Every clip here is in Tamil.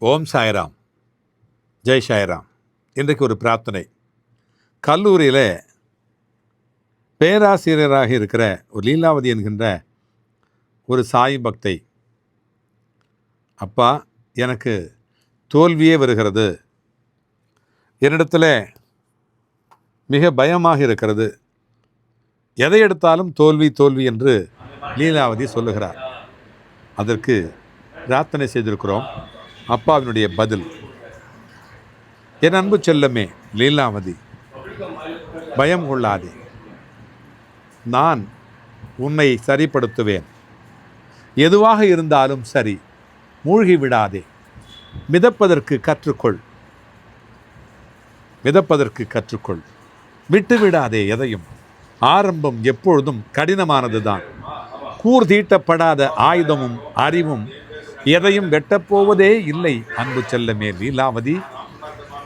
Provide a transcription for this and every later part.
ஓம் சாய்ராம். ஜெய் சாய்ராம். இன்றைக்கு ஒரு பிரார்த்தனை. கல்லூரியில் பேராசிரியராக இருக்கிற ஒரு லீலாவதி என்கின்ற ஒரு சாய் பக்தை அப்பா எனக்கு தோல்வியே வருகிறது. என்னிடத்தில் மிக பயமாக இருக்கிறது. எதை எடுத்தாலும் தோல்வி தோல்வி என்று லீலாவதி சொல்லுகிறார். அதற்கு பிரார்த்தனை செய்திருக்கிறோம். அப்பாவினுடைய பதில். என் அன்பு செல்லமே லீலாவதி பயம் கொள்ளாதே. நான் உன்னை சரிப்படுத்துவேன். எதுவாக இருந்தாலும் சரி மூழ்கி விடாதே. மிதப்பதற்கு கற்றுக்கொள். மிதப்பதற்கு கற்றுக்கொள். விட்டு விடாதே எதையும். ஆரம்பம் எப்பொழுதும் கடினமானதுதான். கூர்தீட்டப்படாத ஆயுதமும் அறிவும் எதையும் வெட்டப்போவதே இல்லை. அன்பு செல்லமே லீலாவதி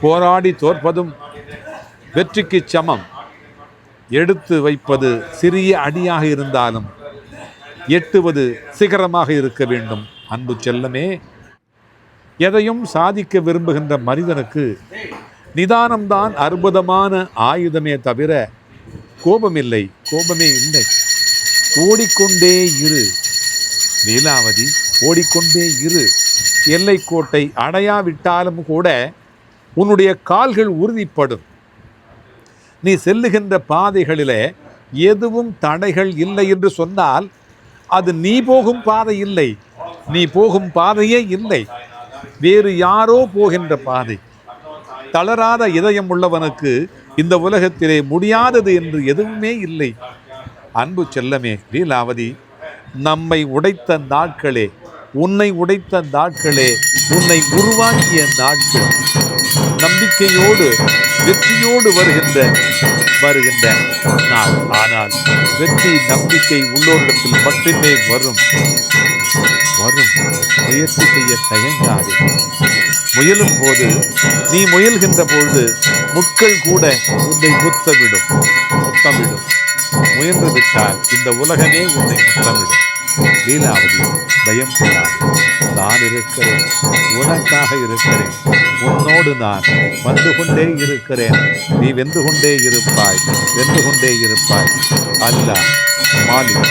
போராடி தோற்பதும் வெற்றிக்கு சமம். எடுத்து வைப்பது சிறிய அடியாக இருந்தாலும் எட்டுவது சிகரமாக இருக்க வேண்டும். அன்பு செல்லமே எதையும் சாதிக்க விரும்புகின்ற மனிதனுக்கு நிதானம்தான் அற்புதமான ஆயுதமே தவிர கோபமில்லை. கோபமே இல்லை. ஓடிக்கொண்டே இரு லீலாவதி. ஓடிக்கொண்டே இரு. எல்லைக்கோட்டை அடையாவிட்டாலும் கூட உன்னுடைய கால்கள் உறுதிப்படும். நீ செல்லுகின்ற பாதைகளிலே எதுவும் தடைகள் இல்லை என்று சொன்னால் அது நீ போகும் பாதை இல்லை. நீ போகும் பாதையே இல்லை. வேறு யாரோ போகின்ற பாதை. தளராத இதயம் உள்ளவனுக்கு இந்த உலகத்திலே முடியாதது என்று எதுவுமே இல்லை. அன்பு செல்லமே லீலாவதி நம்மை உடைத்த நாட்களே. உன்னை உடைத்த நாட்களே உன்னை உருவாக்கிய நாட்கள். நம்பிக்கையோடு வெற்றியோடு வருகின்ற வருகின்ற நாள். ஆனால் வெற்றி நம்பிக்கை உள்ளோரிடத்தில் மட்டுமே வரும். வரும். முயற்சி செய்ய தயங்காது. முயலும் போது நீ முயல்கின்ற பொழுது முட்கள் கூட உன்னை முத்தமிடும் முத்தமிடும். முயன்று விட்டால் இந்த உலகமே உன்னை முத்தமிடும். லீலாவதி. பயம் கொள்ளாது நான் இருக்கிறேன். உனக்காக இருக்கிறேன். உன்னோடு நான் வந்து கொண்டே இருக்கிறேன். நீ வென்று கொண்டே இருப்பாய். வென்று கொண்டே இருப்பாய். அல்ல மாலிக்.